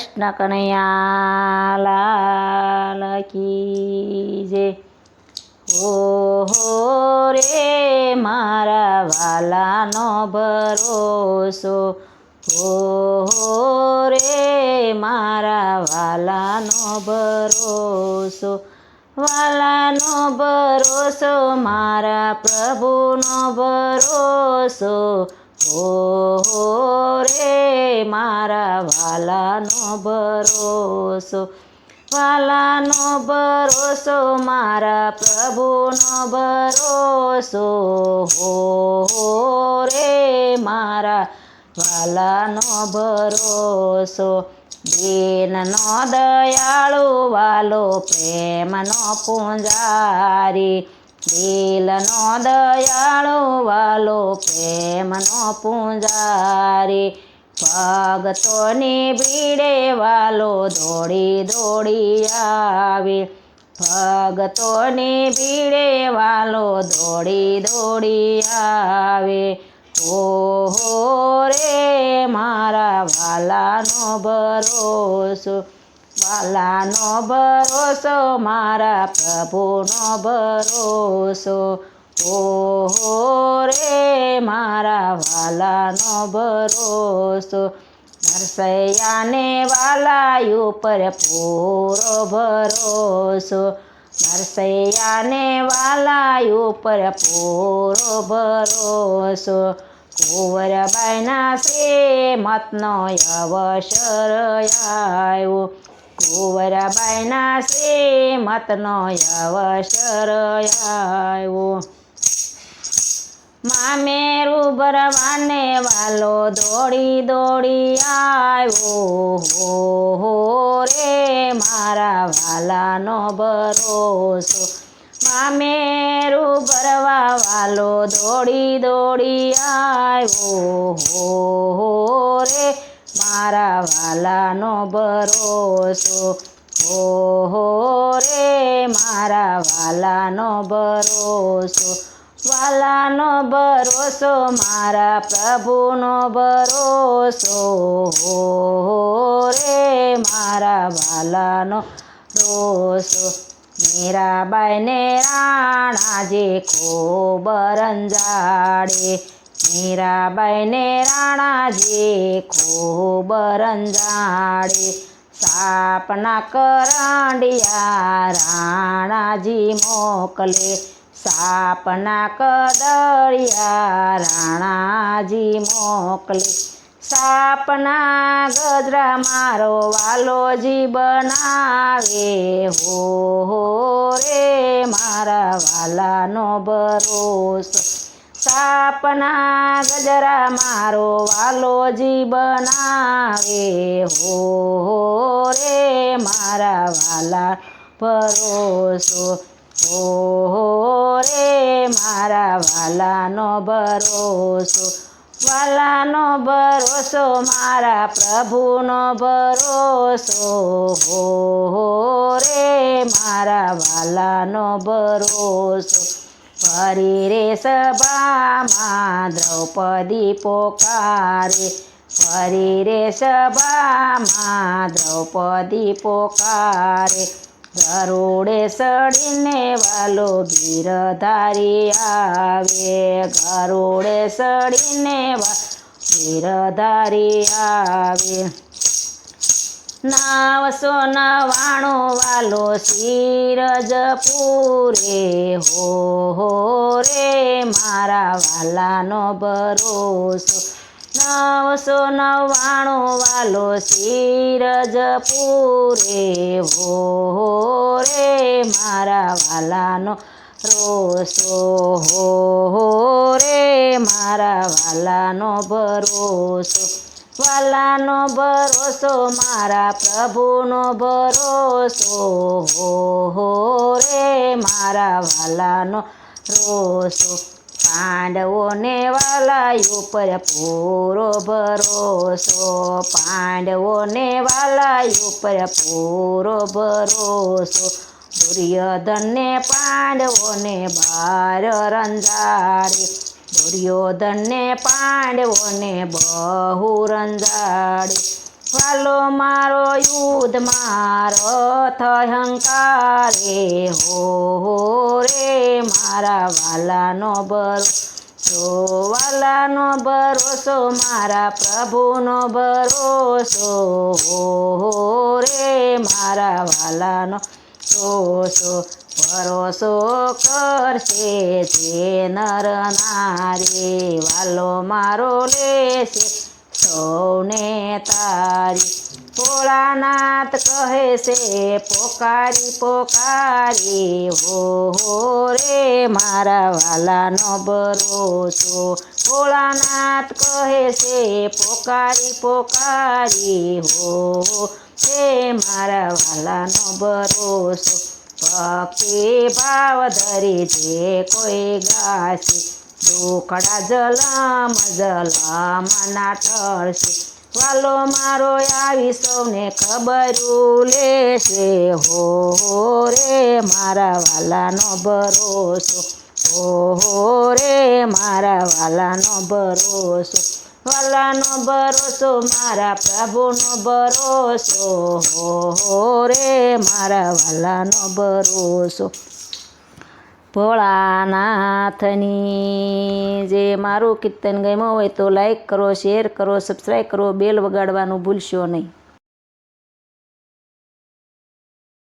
કૃષ્ણ કનૈયા લાલ કી જે હો હો રે મારા વાલાનો ભરોસો. હો હો રે મારા વાલાનો ભરોસો. વાલાનો ભરોસો, મારા પ્રભુનો ભરોસો. હો હો રે મારા વાલાનો ભરોસો વાલાનો ભરોસો, મારા પ્રભુનો ભરોસો. હો રે મારા વાલાનો ભરોસો, દીનનો દયાળુ વાલો, પ્રેમનો પૂંજારી. દિલનો દયાળો વાલો પ્રેમનો પૂંજારી ભગતોની ભીડે વાલો દોડી દોડી આવે. ભગતોની ભીડે વાલો દોડી દોડી આવે. ઓહો રે મારા વાલાનો ભરોસો. વાલાનો ભરોસો, મારા પ્રભુનો ભરોસો. ઓહો રે, મારા વાલાનો ભરોસો. નરસૈયાને વાલા ઉપર પૂરો ભરોસો. નરસૈયાને વાલા ઉપર પૂરો ભરોસો. કુંવરબાઈના શ્રીમતનો અવસર આવ્યો કુંવરબાઈના શ્રીમતનો અવસર આવ્યો મામે રૂબરવાને વાલો દોડી દોડી આવ્યો હો હો, રે, મારા વાલાનો ભરોસો. મામે રૂબરવા વાલો દોડી દોડી આવ્યો હો હો, રે મારા વાલાનો ભરોસો. હો રે, મારા વાલાનો ભરોસો. વાલાનો ભરોસો, મારા પ્રભુનો ભરોસો. હો રે, મારા વાલાનો ભરોસો. મીરાબાઈને રાણાજે ખોબર રંજાડે. મીરાબાઈને રાણાજી ખૂબ રંજાડે. સાપના કરાંડિયા રાણાજી મોકલે. સાપના કદળિયા રાણાજી મોકલે. સાપના ગજરા મારો વાલોજી બનાવે. હો રે મારા વાલાનો ભરોસો. સાપના ગજરા મારો વાલોજી બનાવે હો રે મારા વાલા ભરોસો. હો રે મારા વાલાનો ભરોસો. વાલાનો ભરોસો, મારા પ્રભુનો ભરોસો. હો રે મારા વાલાનો ભરોસો. ફરી રે સભામાં દ્રૌપદી પોકારે. ફરી રે સભામાં દ્રૌપદી પોકારે. ગરુડે સડીને વાલો ગીરધારી આવે. ગરુડે સડીને ગીરધારી આવે. નાવસો નવાણો વાલો શીરજ પૂરે હો હો રે મારા વાલાનો ભરોસો. નવસો નવ્વાણું વાલો શીરજ પૂરે હો રે મારા વાલાનો રોસો હો રે મારા વાલાનો ભરોસો. વાલાનો ભરોસો, મારા પ્રભુનો ભરોસો. હો રે, મારા વાલાનો રોસો પાંડવોને વાલા ઉપર પૂરો ભરોસો. પાંડવોને વાલા ઉપર પૂરો ભરોસો. દુર્યોધનને પાંડવોને બાર રંજાડે દુર્યોધનને પાંડવોને બહુ રંજાડી વાલો મારો યુદ્ધ મારો થયંકારે, હો હો રે મારા વાલાનો ભરોસો વાલાનો ભરોસો, મારા પ્રભુનો ભરોસો, હો હો રે મારા વાલાનો ભરોસો ભરોસો કરશે જે નર નારી, વાલો મારો લેશે સૌને તારી. ભોળાનાથ કહે છે પોકારી પોકારી, હો હો રે મારા વાલાનો ભરોસો. ભોળાનાથ કહે છે પોકારી પોકારી, હો હો રે મારા વાલાનો ભરોસો. ભક્તિ ભાવ ધરી જે કોઈ ગાસી દુખડા જલમ જલમ ના ઠરશે. વાલો મારો આવી સૌને ખબરું લેશે. હો રે મારા વાલાનો ભરોસો. હો રે મારા વાલાનો ભરોસો. વાલાનો ભરોસો, મારા પ્રભુનો ભરોસો. હો રે મારા વાલાનો ભરોસો. ભોળાનાથની જે મારું કીર્તન ગમ્યું હોય તો લાઈક કરો શેર કરો સબસ્ક્રાઈબ કરો બેલ વગાડવાનું ભૂલશો નહીં.